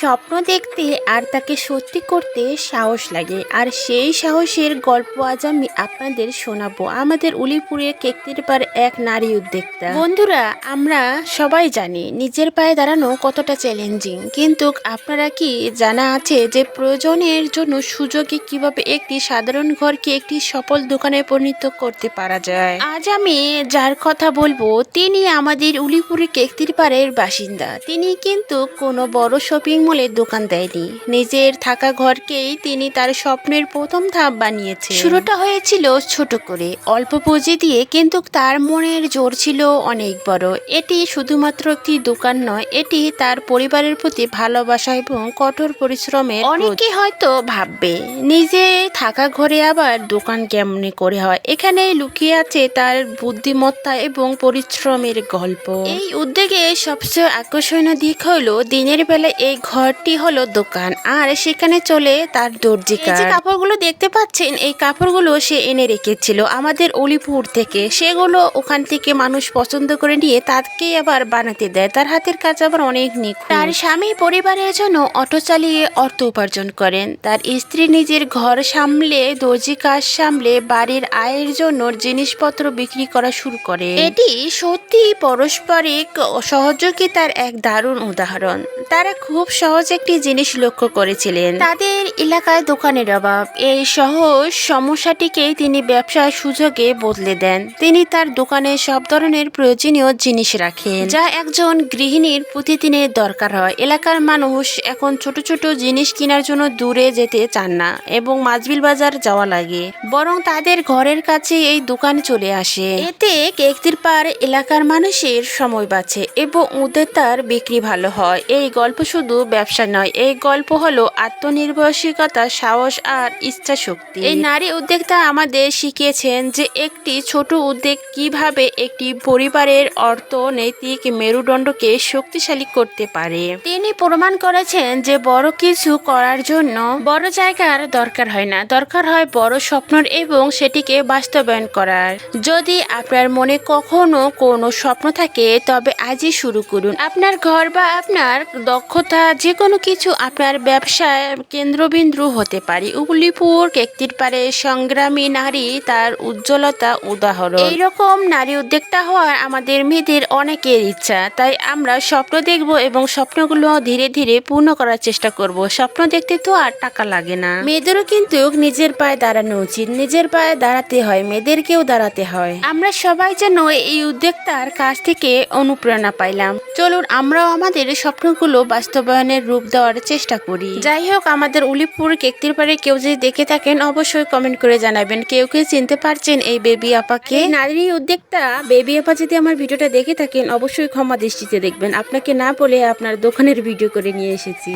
স্বপ্ন দেখতে আর তাকে সত্যি করতে সাহস লাগে। আর সেই সাহসের গল্প আজ আমি আপনাদের শোনাবো। আমাদের উলিপুরে কেকটির পার এক নারী উদ্যোক্তা। বন্ধুরা, আমরা সবাই জানি নিজের পায়ে দাঁড়ানো কতটা চ্যালেঞ্জিং কিন্তু আপনারা কি জানা আছে যে প্রয়োজনের জন্য সুযোগে কীভাবে একটি সাধারণ ঘরকে একটি সফল দোকানে পরিণত করতে পারা যায়? আজ আমি যার কথা বলব, তিনি আমাদের উলিপুরে কেকটির পাড়ের বাসিন্দা। তিনি কিন্তু কোনো বড় শপিং মলে দোকান দেয়নি। নিজের থাকা ঘরকেই তিনি তার স্বপ্নের প্রথম ধাপ বানিয়েছে শুরুটা হয়েছিল ছোট করে অল্প পুঁজি দিয়ে কিন্তু তার মনের জোর ছিল অনেক বড়। এটি শুধুমাত্র একটি দোকান নয় এটি তার পরিবারের প্রতি ভালোবাসা এবং কঠোর পরিশ্রমের অনেকে হয়তো ভাববে নিজে থাকা ঘরে আবার দোকান কেমনে করে হয়? এখানে লুকিয়ে আছে তার বুদ্ধিমত্তা এবং পরিশ্রমের গল্প। এই উদ্যোগে সবচেয়ে আকর্ষণীয় দিক হলো দিনের বেলা এই ঘরটি হলো দোকান। আর সেখানে চলে তার দর্জি এই যে কাপড়গুলো দেখতে পাচ্ছেন এই কাপড়গুলো সে এনে রেখেছিল আমাদের অলিপুর থেকে। সেগুলো ওখান থেকে মানুষ পছন্দ করে নিয়ে তাকে আবার বানাতে দেয়। তার হাতের কাজ আবার অনেক নিখুঁত। তার স্বামী পরিবারের জন্য অটো চালিয়ে অর্থ উপার্জন করেন। তার স্ত্রী নিজের ঘর সামলে দর্জি কাজ সামলে বাড়ির আয়ের জন্য জিনিসপত্র বিক্রি করা শুরু করে। এটি সত্যি পারস্পরিক সহযোগিতার এক দারুণ উদাহরণ। তারা খুব সহজ একটি জিনিস লক্ষ্য করেছিলেন। তাদের এলাকায় দোকানের অভাব। এই সহজ সমস্যাটিকেই তিনি ব্যবসার সুযোগে বদলে দেন। তিনি তার দোকানে সব ধরনের প্রয়োজনীয় জিনিস রাখেন, যা একজন গৃহিণীর প্রতিদিনের দরকার হয়। এলাকার মানুষ এখন ছোট ছোট জিনিস কেনার জন্য দূরে যেতে চান না এবং মাছবিল বাজার যাওয়া লাগে, বরং তাদের ঘরের কাছে এই দোকান চলে আসে। এতে কেকতির পার এলাকার মানুষের সময় বাঁচে এবং ওদের তার বিক্রি ভালো হয়। এই গল্প শুধু ব্যবসা নয়। এই গল্প হলো আত্মনির্ভরশীলতা সাহস আর ইচ্ছা শক্তি এই নারী উদ্যোক্তা আমাদের শিখিয়েছেন যে একটি ছোট উদ্যোগ কীভাবে একটি পরিবারের অর্থনৈতিক মেরুদণ্ডকে শক্তিশালী করতে পারে। তিনি প্রমাণ করেছেন যে বড় কিছু করার জন্য বড় জায়গার দরকার হয় না। দরকার হয় বড় স্বপ্নর এবং সেটিকে বাস্তবায়ন করার। যদি আপনার মনে কখনো কোনো স্বপ্ন থাকে তবে আজই শুরু করুন। আপনার ঘর বা আপনার দক্ষতা যে কোনো কিছু আপনার ব্যবসায় কেন্দ্রবিন্দু হতে পারে। উলিপুর কেকটির পারে সংগ্রামী নারী তার উজ্জ্বলতা উদাহরণ। এইরকম নারী উদ্যোক্তা হওয়ার আমাদের মেয়েদের অনেকের ইচ্ছা। তাই আমরা স্বপ্ন দেখব এবং স্বপ্নগুলো ধীরে ধীরে পূর্ণ করার চেষ্টা করব। স্বপ্ন দেখতে তো আর টাকা লাগে না। মেয়েদেরও কিন্তু নিজের পায়ে দাঁড়ানো উচিত। নিজের পায়ে দাঁড়াতে হয় মেয়েদেরকেও দাঁড়াতে হয়। আমরা সবাই যেন এই উদ্যোক্তার কাছ থেকে অনুপ্রেরণা পাইলাম। চলুন আমরাও আমাদের স্বপ্নগুলো বাস্তবায়নের রূপ দেওয়ার চেষ্টা করি। যাই হোক, আমাদের উলিপুর কেকতির পারে কেউ যদি দেখে থাকেন, অবশ্যই কমেন্ট করে জানাবেন। কেউ কেউ চিনতে পারছেন এই বেবি আপাকে? নারী উদ্যোক্তা বেবি আপা যদি আমার ভিডিওটা দেখে থাকেন, অবশ্যই ক্ষমা দৃষ্টিতে দেখবেন। আপনাকে না বলে আপনার দোকানের ভিডিও করে নিয়ে এসেছি।